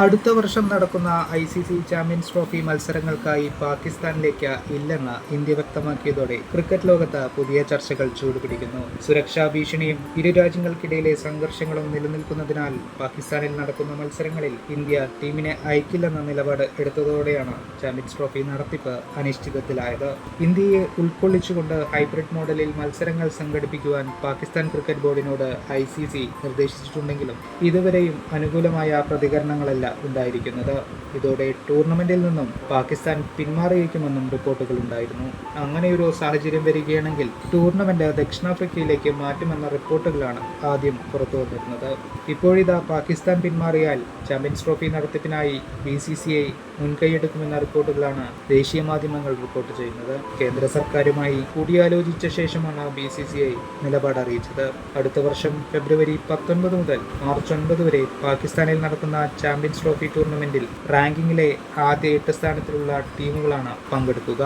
അടുത്ത വർഷം നടക്കുന്ന I C C champions trophy മത്സരങ്ങൾക്കായി പാകിസ്ഥാനിലേക്ക് ഇല്ലെന്ന് ഇന്ത്യ വ്യക്തമാക്കിയതോടെ ക്രിക്കറ്റ് ലോകത്ത് പുതിയ ചർച്ചകൾ ചൂടുപിടിക്കുന്നു. സുരക്ഷാ ഭീഷണിയും ഇരു രാജ്യങ്ങൾക്കിടയിലെ സംഘർഷങ്ങളും നിലനിൽക്കുന്നതിനാൽ പാകിസ്ഥാനിൽ നടക്കുന്ന മത്സരങ്ങളിൽ ഇന്ത്യ ടീമിനെ അയക്കില്ലെന്ന നിലപാട് എടുത്തതോടെയാണ് ചാമ്പ്യൻസ് ട്രോഫി നടത്തിപ്പ് അനിശ്ചിതത്തിലായത്. ഇന്ത്യയെ ഉൾക്കൊള്ളിച്ചുകൊണ്ട് ഹൈബ്രിഡ് മോഡലിൽ മത്സരങ്ങൾ സംഘടിപ്പിക്കുവാൻ പാകിസ്ഥാൻ ക്രിക്കറ്റ് ബോർഡിനോട് ഐ സി സി നിർദ്ദേശിച്ചിട്ടുണ്ടെങ്കിലും ഇതുവരെയും അനുകൂലമായ പ്രതികരണങ്ങളല്ല ഉണ്ടായിരിക്കുന്നത്. ഇതോടെ ടൂർണമെന്റിൽ നിന്നും പാകിസ്ഥാൻ പിന്മാറിയേക്കുമെന്നും റിപ്പോർട്ടുകൾ ഉണ്ടായിരുന്നു. അങ്ങനെയൊരു സാഹചര്യം വരികയാണെങ്കിൽ ടൂർണമെന്റ് ദക്ഷിണാഫ്രിക്കയിലേക്ക് മാറ്റുമെന്ന റിപ്പോർട്ടുകളാണ് ആദ്യം പുറത്തു വന്നിരുന്നത്. ഇപ്പോഴിതാ പാകിസ്ഥാൻ പിന്മാറിയാൽ ചാമ്പ്യൻസ് ട്രോഫി നടത്തിപ്പിനായി ബി സി സി ഐ മുൻകൈയെടുക്കുമെന്ന റിപ്പോർട്ടുകളാണ് ദേശീയ മാധ്യമങ്ങൾ റിപ്പോർട്ട് ചെയ്യുന്നത്. കേന്ദ്ര സർക്കാരുമായി കൂടിയാലോചിച്ച ശേഷമാണ് ബി സി സി ഐ നിലപാട് അറിയിച്ചത്. അടുത്ത വർഷം ഫെബ്രുവരി പത്തൊൻപത് മുതൽ മാർച്ച് ഒൻപത് വരെ പാകിസ്ഥാനിൽ നടക്കുന്ന ചാമ്പ്യൻസ് ട്രോഫി ടൂർണമെന്റിൽ റാങ്കിങ്ങിലെ ആദ്യ എട്ട് സ്ഥാനത്തിലുള്ള ടീമുകളാണ് പങ്കെടുക്കുക.